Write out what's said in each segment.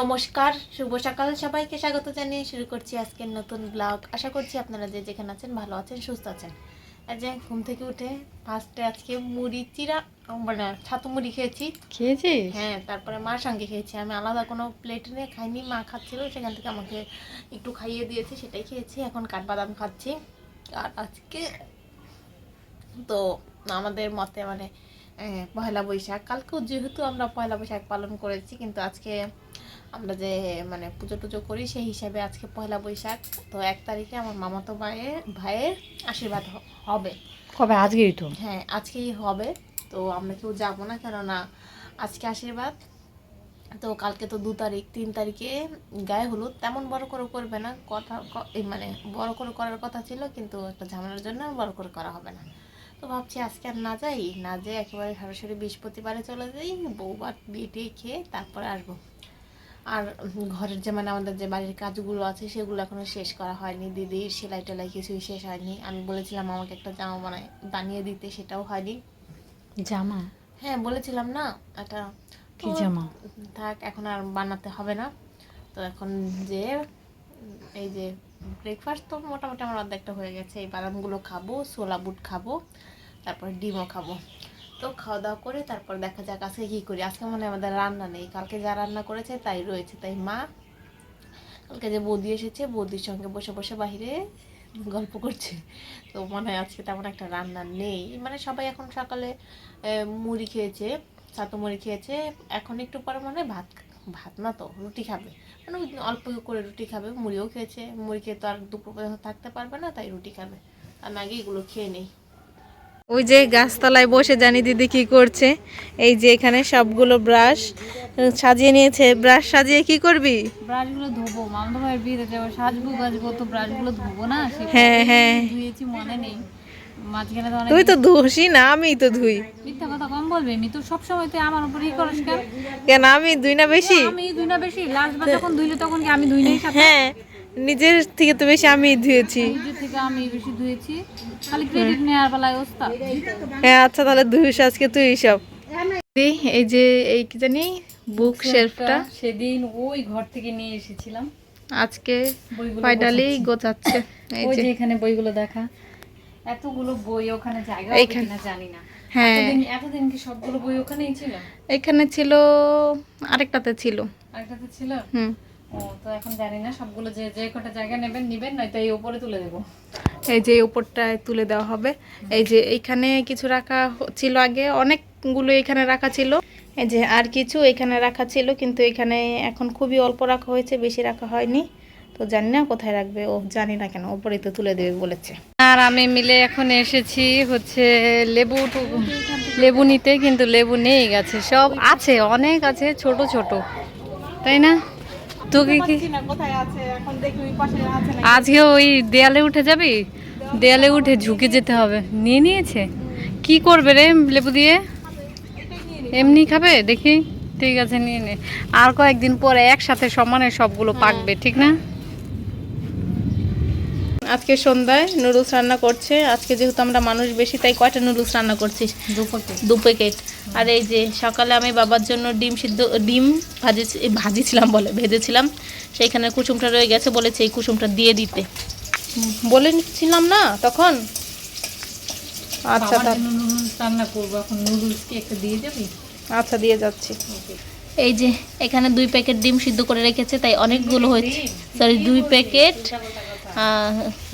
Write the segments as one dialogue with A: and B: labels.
A: নমস্কার শুভ সকাল সবাইকে। স্বাগত জানিয়ে শুরু করছি আজকের নতুন ব্লগ আশা করছি আপনারা যে যেখানে আছেন ভালো আছেন সুস্থ আছেন। যে ঘুম থেকে উঠে ফার্স্টে আজকে মুড়ি চিরা মানে ছাতু মুড়ি খেয়েছি।
B: খেয়েছি
A: হ্যাঁ তারপরে মার সঙ্গে খেয়েছি। আমি আলাদা কোনো প্লেট নিয়ে খাইনি মা খাচ্ছিল সেখান থেকে আমাকে একটু খাইয়ে দিয়েছে সেটাই খেয়েছি। এখন কাঠবাদাম খাচ্ছি। আর আজকে তো আমাদের মতে মানে পয়লা বৈশাখ। কালকেও যেহেতু আমরা পয়লা বৈশাখ পালন করেছি কিন্তু আজকে আমরা যে মানে পুজো টুজো করি সেই হিসাবে আজকে পয়লা বৈশাখ। তো এক তারিখে আমার মামাতো ভাইয়ের ভাইয়ের আশীর্বাদ হবে।
B: কবে? আজকেই তো।
A: হ্যাঁ আজকেই হবে। তো আমরা কেউ যাব না কেননা আজকে আশীর্বাদ। তো কালকে তো দু তারিখ তিন তারিখে গায়ে হলুদ। তেমন বড় করে করবে না কথা মানে বড় করে করার কথা ছিল কিন্তু একটা ঝামেলার জন্য বড় করে করা হবে না। তো ভাবছি আজকে আর না যাই না যেয়ে একেবারে সরাসরি বৃহস্পতিবারে চলে যাই বউবার বিয়ে খেয়ে তারপরে আসব। আর ঘরের যে মানে আমাদের যে বাড়ির কাজগুলো আছে সেগুলো এখনও শেষ করা হয়নি। দিদির সেলাই টেলাই কিছুই শেষ হয়নি। আমি বলেছিলাম আমাকে একটা জামা বানায় বানিয়ে দিতে সেটাও হয়নি।
B: জামা?
A: হ্যাঁ বলেছিলাম না একটা
B: কি জামা?
A: থাক এখন আর বানাতে হবে না। তো এখন যে এই যে ব্রেকফাস্ট তো মোটামুটি আমার অর্ধেকটা হয়ে গেছে। এই বাদামগুলো খাব ছোলা বুট খাব তারপর ডিমও খাব। তো খাওয়া দাওয়া করে তারপর দেখা যাক আজকে কী করি। আজকে মনে আমাদের রান্না নেই। কালকে যা রান্না করেছে তাই রয়েছে। তাই মা, কালকে যে বৌদি এসেছে, বৌদির সঙ্গে বসে বসে বাইরে গল্প করছে। তো মনে হয় আজকে তেমন একটা রান্না নেই। মানে সবাই এখন সকালে মুড়ি খেয়েছে, ছাতু মুড়ি খেয়েছে। এখন একটু পরে মনে হয় ভাত ভাত না তো, রুটি খাবে। মানে অল্প করে রুটি খাবে, মুড়িও খেয়েছে। মুড়ি খেয়ে তো আর দুপুর পর্যন্ত থাকতে পারবে না, তাই রুটি খাবে। আমি আগে এগুলো খেয়ে নেই।
B: ওই যে গাছতলায় বসে জানি দিদি কি করছে। এই যে এখানে সবগুলো ব্রাশ সাজিয়ে নিয়েছে। ব্রাশ সাজিয়ে কি করবি?
C: ব্রাশগুলো ধোবো। মামদা ভাইয়ের বিয়েতে যাব। সাজবো গাছবো তো ব্রাশগুলো ধোবো না?
B: হ্যাঁ হ্যাঁ।
C: ধুয়েছি মনে নেই।
B: তুই তো ধুসি না আমি তো ধুই।
C: মিথ্যা কথা কম বলবে? আমি তো সবসময় তুই আমার উপর ই করিস কেন?
B: কেন আমি ধুই না বেশি?
C: আমি ধুই না বেশি। লাস্ট বার যখন ধুইলে তখন কি আমি ধুই নাই সাথে
B: হ্যাঁ নিজের থেকে তো বেশি আমি ধুয়েছি
C: থেকে আমি বেশি ধুয়েছি। খালি ক্রেডিট নেওয়ার বেলায় ওস্তাদ
B: হ্যাঁ আচ্ছা তাহলে ধুইস আজকে তুই সব এই যে এই কি জানি বুক শেলফটা
C: সেদিন ওই ঘর থেকে নিয়ে এসেছিলাম।
B: আজকে ফাইনালি গোছাচ্ছে। এই যে।
C: এখানে বইগুলো দেখা। এতগুলো বই ওখানে জায়গা। কিনা জানি না।
B: হ্যাঁ।
C: এতদিন এতদিন কি সবগুলো বই ওখানেই ছিল?
B: এখানে ছিল আরেকটাতে ছিল।
C: আরেকটাতে ছিল?
B: হুম।
C: ও তো এখন জানি না সবগুলো যে যে কটা জায়গা নেবেন নিবেন নয়তো এই উপরে তুলে দেবো।
B: এই যে উপরটায় তুলে দেওয়া হবে। এই যে এইখানে কিছু রাখা ছিল আগে অনেকগুলো এখানে রাখা ছিল। এই যে আর কিছু এখানে রাখা ছিল কিন্তু এখানে এখন খুবই অল্প রাখা হয়েছে বেশি রাখা হয়নি। তো জানি না কোথায় রাখবে ও জানি না কেন ওপরে তো তুলে দেবে বলেছে।
C: আর আমি মিলে এখন এসেছি হচ্ছে লেবু লেবু নিতে কিন্তু লেবু নেই গেছে সব আছে অনেক আছে ছোট ছোট। তাই না? তোকে কি আজকে ওই দেয়ালে উঠে যাবি? দেয়ালে উঠে ঝুঁকে যেতে হবে। নিয়ে নিয়েছে? কি করবে রে লেবু দিয়ে? এমনি খাবে? দেখি। ঠিক আছে নিয়ে নে। আর কয়েকদিন পরে একসাথে সমানে সবগুলো পাকবে ঠিক না?
B: আজকে সন্ধ্যায় নুডলস রান্না করছে। আজকে যেহেতু আমরা মানুষ বেশি তাই কয়টা নুডলস রান্না করছিস
C: দুপুরকে
B: দু প্যাকেট আর এই যে সকালে আমি বাবার জন্য ডিম সিদ্ধ ডিম ভাজি ভাজিছিলাম বলে ভেজেছিলাম। সেইখানে কুসুমটা রয়ে গেছে বলেছে এই কুসুমটা দিয়ে দিতে। বলেছিলাম না তখন? আচ্ছা
C: রান্না করব এখন নুডলস কি একটা দিয়ে যাবি
B: আচ্ছা দিয়ে যাচ্ছি। এই যে এখানে দুই প্যাকেট ডিম সিদ্ধ করে রেখেছে তাই অনেকগুলো হয়েছে। সরি দুই প্যাকেট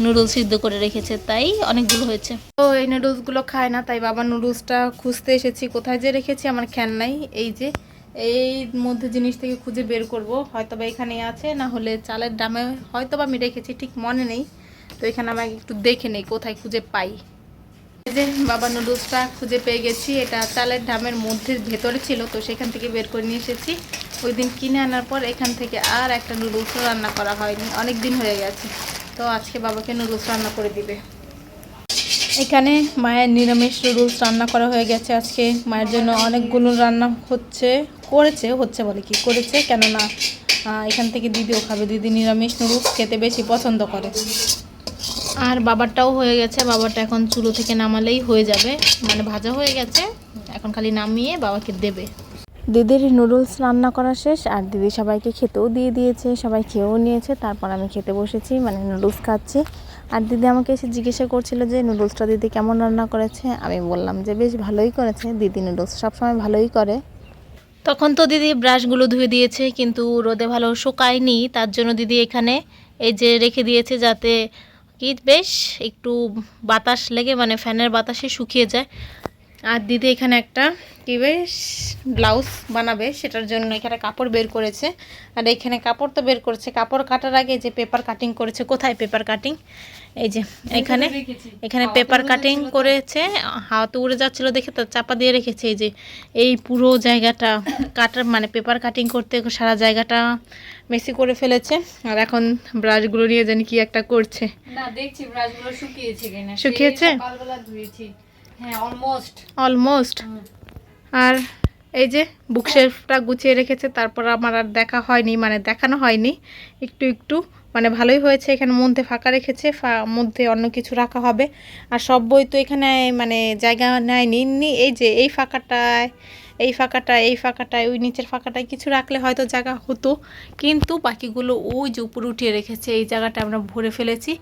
B: নুডলস সিদ্ধ করে রেখেছে, তাই অনেকগুলো হয়েছে। তো এই নুডলসগুলো খায় না, তাই বাবা নুডলসটা খুঁজতে এসেছি, কোথায় যে রেখেছি আমার খেয়াল নাই। এই যে, এই মধ্যে জিনিস থেকে খুঁজে বের করব হয়তো বা এখানেই আছে, না হলে চালের ডামে হয়তো বা আমি রেখেছি, ঠিক মনে নেই। তো এখানে আমি একটু দেখে নেই, কোথায় খুঁজে পাই। যে, বাবা নুডলসটা খুঁজে পেয়ে গেছি, এটা চালের ডামের মধ্যে ভেতরে ছিল, তো সেখান থেকে বের করে নিয়ে এসেছি। ওই দিন কিনে আনার পর এখান থেকে আর একটা নুডলসও রান্না করা হয়নি অনেক দিন হয়ে গেছে। তো আজকে বাবাকে নুডলস রান্না করে দিবে। এখানে মায়ের নিরামিষ নুডলস রান্না করা হয়ে গেছে আজকে। মায়ের জন্য অনেকগুলো রান্না হচ্ছে, করেছে, হচ্ছে বলে কি? করেছে, কেননা এখান থেকে দিদিও খাবে। দিদি নিরামিষ নুডলস খেতে বেশি পছন্দ করে। আর বাবারটাও হয়ে গেছে। বাবারটা এখন চুলো থেকে নামালেই হয়ে যাবে। মানে ভাজা হয়ে গেছে। এখন খালি নামিয়ে বাবাকে দেবে।
A: দিদির নুডলস রান্না করা শেষ, আর দিদি সবাইকে খেতেও দিয়ে দিয়েছে, সবাই খেয়েও নিয়েছে, তারপর আমি খেতে বসেছি মানে নুডলস খাচ্ছি। আর দিদি আমাকে এসে জিজ্ঞাসা করছিল যে, নুডলসটা দিদি কেমন রান্না করেছে? আমি বললাম যে, বেশ ভালোই করেছে, দিদি নুডলস সবসময় ভালোই করে।
B: তখন তো দিদি ব্রাশগুলো ধুয়ে দিয়েছে, কিন্তু রোদে ভালো শুকায়নি, তার জন্য দিদি এখানে এই যে রেখে দিয়েছে যাতে কি বেশ একটু বাতাস লেগে মানে ফ্যানের বাতাসে শুকিয়ে যায়। আর দিদি এখানে একটা কি বেশ ব্লাউজ বানাবে সেটার জন্য এখানে কাপড় বের করেছে। আর এখানে কাপড় তো বের করেছে। কাপড় কাটার আগে যে পেপার কাটিং করেছে কোথায় পেপার কাটিং এই যে এখানে এখানে পেপার কাটিং করেছে। হাওয়াতে উড়ে যাচ্ছিল দেখে তো চাপা দিয়ে রেখেছে। এই যে এই পুরো জায়গাটা কাটার মানে পেপার কাটিং করতে সারা জায়গাটা মেসি করে ফেলেছে। আর এখন ব্রাশগুলো নিয়ে জানি কি একটা করছে।
C: না দেখছি ব্রাশগুলো শুকিয়েছে কিনা।
B: শুকিয়েছে?
C: সকালবেলা ধুয়েছি। অলমোস্ট
B: অলমোস্ট আর এই যে বুক শেলফটা গুছিয়ে রেখেছে তারপর আমার আর দেখা হয়নি মানে দেখানো হয়নি। একটু একটু মানে ভালোই হয়েছে এখানে মধ্যে ফাঁকা রেখেছে মধ্যে অন্য কিছু রাখা হবে। আর সব বই তো এখানে মানে জায়গা নেয়নি নি এই যে এই ফাঁকাটায় এই ফাঁকাটায় এই ফাঁকাটায়, ওই নিচের ফাঁকাটায় কিছু রাখলে হয়তো জায়গা হতো। কিন্তু বাকিগুলো ওই যে উপরে উঠিয়ে রেখেছে, এই জায়গাটা আমরা ভরে ফেলেছি।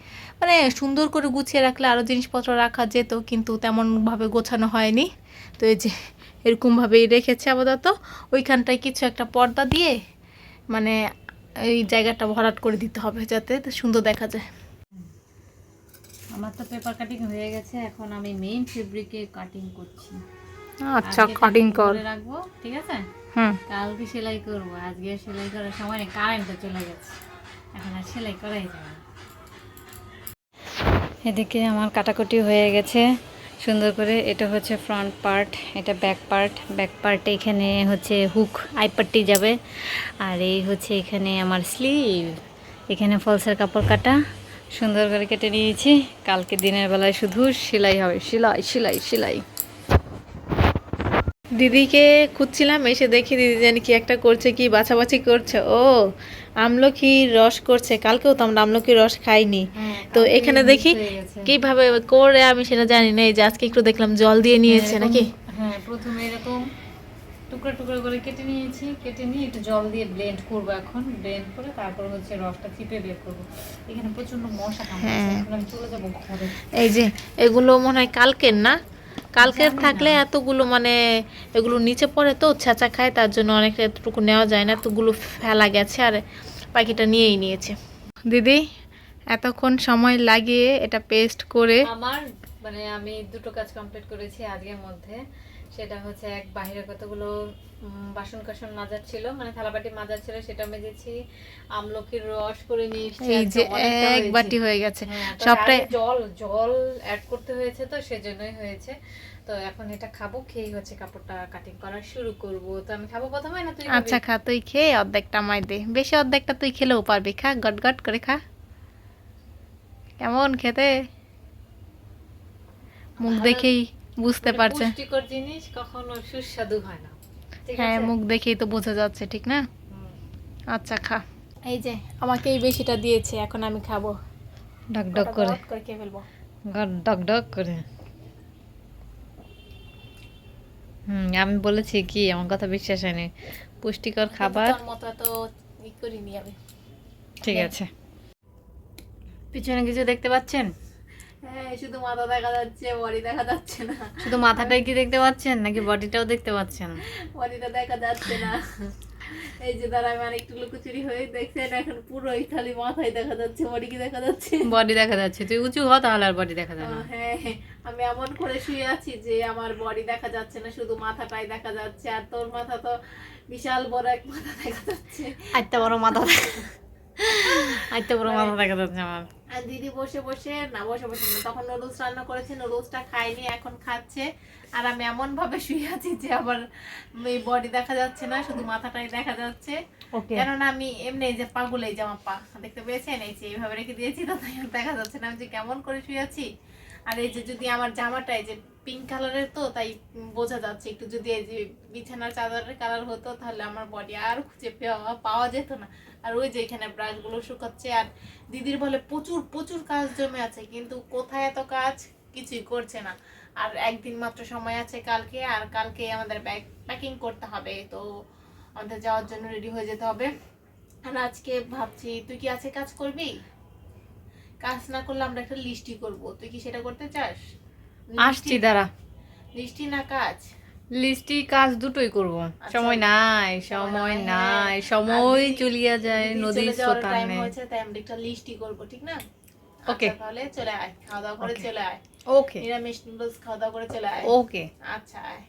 B: মানে সুন্দর করে গুছিয়ে রাখলে আরও জিনিসপত্র রাখা যেত, কিন্তু তেমনভাবে গোছানো হয়নি। তো এই যে এরকমভাবেই রেখেছে আপাতত। ওইখানটায় কিছু একটা পর্দা দিয়ে মানে এই জায়গাটা ভরাট করে দিতে হবে যাতে সুন্দর দেখা যায়।
C: আমার তো পেপার কাটিং হয়ে গেছে, এখন আমি মেইন ফেব্রিকে কাটিং করছি।
B: আচ্ছা কাটিং কর।
C: রাখব ঠিক আছে?
B: হুম।
C: কালকে সেলাই করব। আজকে সেলাই করার সময় কারেন্টটা চলে গেছে। এখন আর সেলাই করাই যাবে এদিকে আমার কাটাকুটি হয়ে গেছে। সুন্দর করে এটা হচ্ছে ফ্রন্ট পার্ট এটা ব্যাক পার্ট ব্যাক পার্ট এখানে হচ্ছে হুক আইপাট্টি যাবে। আর এই হচ্ছে এখানে আমার স্লিভ এখানে ফলসের কাপড় কাটা। সুন্দর করে কেটে নিয়েছি। কালকে দিনের বেলায় শুধু সেলাই হবে। সেলাই সেলাই সেলাই।
A: দিদিকে খুঁজছিলাম এসে দেখি দিদি জানি কি একটা করছে কি বাছাবাছি করছে। ও আমলকির রস করছে কালকেও তো আমরা আমলকির রস খাইনি। তো এখানে দেখি কীভাবে করে আমি সেটা জানি না এই যে আজকে একটু দেখলাম জল দিয়ে নিয়েছে নাকি?
C: হ্যাঁ প্রথমে এরকম টুকরো টুকরো করে কেটে নিয়েছি কেটে নিয়ে একটু জল দিয়ে ব্লেন্ড করব এখন ব্লেন্ড করে তারপর হচ্ছে রসটা চিপে বের করব। এখানে প্রচণ্ড মশা কামড়াচ্ছে এখন আমি চলে যাব ঘরে।
A: এই যে এগুলো মনে হয় কালকের না? কালকের থাকলে এতগুলো মানে এগুলো নিচে পড়ে তো ছেঁচা খায় তার জন্য অনেক এতটুকু নেওয়া যায় না এতগুলো ফেলা গেছে আর পাখিটা নিয়েই নিয়েছে। দিদি এতক্ষণ সময় লাগিয়ে এটা পেস্ট করে
C: আমার মানে আমি দুটো কাজ কমপ্লিট করেছি আজকের মধ্যে। সেটা হচ্ছে এক বাইরে কতগুলো বাসন কাসন মাজার ছিল মানে থালাবাটি মাজার ছিল সেটা মেজেছি আমলকির রস করে নিয়ে
A: এই যে এক বাটি হয়ে গেছে।
C: হ্যাঁ,
A: সবটাই
C: জল জল অ্যাড করতে হয়েছে তো সেজন্যই হয়েছে। তো এখন এটা খাব খেয়ে হচ্ছে কাপড়টা কাটিং করা শুরু করব। তো আমি খাব প্রথমে না তুই
A: আচ্ছা খা তুই খেয়ে অর্ধেকটা আমায় দে। বেশি অর্ধেকটা তুই খেলেও পারবি। খা গট গট করে খা। কেমন খেতে? মুখ দেখেই বুঝতে পারছে।
C: পুষ্টিকর জিনিস কখনো সুস্বাদু হয় না।
A: হ্যাঁ মুখ দেখেই তো বোঝা যাচ্ছে ঠিক না? আচ্ছা খা। এই যে আমাকে এই বেশিটা দিয়েছে এখন আমি খাব।
C: ডক ডক করে।
A: খেয়ে ফেলব।
C: ডক ডক করে। হুম আমি বলেছি কি আমার কথা বিশ্বাস হয়নি। পুষ্টিকর খাবার।
A: ই করিনি আমি।
C: ঠিক আছে। পিছনে কিছু দেখতে পাচ্ছেন?
A: হ্যাঁ শুধু মাথা দেখা যাচ্ছে বডি দেখা যাচ্ছে না।
C: শুধু মাথাটাই কি দেখতে পাচ্ছেন নাকি বডিটাও দেখতে পাচ্ছেন?
A: বডিটা দেখা যাচ্ছে না। এই যে দাঁড়া আমি একটু লুকোচুরি হয়ে দেখছেন এখন পুরোই খালি মাথায় দেখা যাচ্ছে বডি কি দেখা যাচ্ছে?
C: বডি দেখা যাচ্ছে তুই উঁচু হ তাহলে আর বডি দেখা যাবে
A: হ্যাঁ হ্যাঁ। আমি এমন করে শুয়ে আছি যে আমার বডি দেখা যাচ্ছে না শুধু মাথাটাই দেখা যাচ্ছে আর তোর মাথা তো বিশাল বড় এক মাথা দেখা যাচ্ছে।
C: আইতে বড় মাথা আইতে বড় মাথা দেখা যাচ্ছে আমার।
A: আর দিদি বসে বসে না বসে বসে না তখন নুডলস রান্না করেছে নুডলসটা খাইনি এখন খাচ্ছে। আর আমি এমন ভাবে শুয়ে আছি যে আবার এই বডি দেখা যাচ্ছে না শুধু মাথাটাই দেখা যাচ্ছে। কেননা আমি এমনি যে পাগুলো এই আমার পা দেখতে পেয়েছেন? এই যে এইভাবে রেখে দিয়েছি তো দেখা যাচ্ছে না। আমি যে কেমন করে শুয়ে আছি আর এই যে যদি আমার জামাটা এই যে পিঙ্ক কালারের তো, তাই বোঝা যাচ্ছে একটু যদি এই যে বিছানার চাদরের কালার হতো, তাহলে আমার বডি আর খুঁজে পাওয়া পাওয়া যেত না। আর ওই যে এখানে ব্রাশগুলো শুকাচ্ছে, আর দিদির বলে প্রচুর প্রচুর কাজ জমে আছে, কিন্তু কোথায় এত কাজ? কিছুই করছে না। আর একদিন মাত্র সময় আছে কালকে, আর কালকে আমাদের ব্যাগ প্যাকিং করতে হবে, তো আমাদের যাওয়ার জন্য রেডি হয়ে যেতে হবে। আর আজকে ভাবছি, তুই কি আছে কাজ করবি? কাজ না করলে আমরা একটা লিস্টই করব। তুই কি সেটা করতে চাস?
C: আসছি দাঁড়া।
A: লিস্টি না কাজ?
C: লিস্টি কাজ দুটোই করব। সময় নাই সময় নাই সময় চলিয়া যায় নদীর
A: টাইম হয়েছে তাই আমরা একটা লিস্টি করব ঠিক না?
C: Okay.
A: আচ্ছা, তাহলে চলে আয় খাওয়া দাওয়া করে চলে আয়।
C: ওকে
A: নিরামিষ নুডলস খাওয়া দাওয়া করে চলে আয়।
C: ওকে
A: আচ্ছা আয়।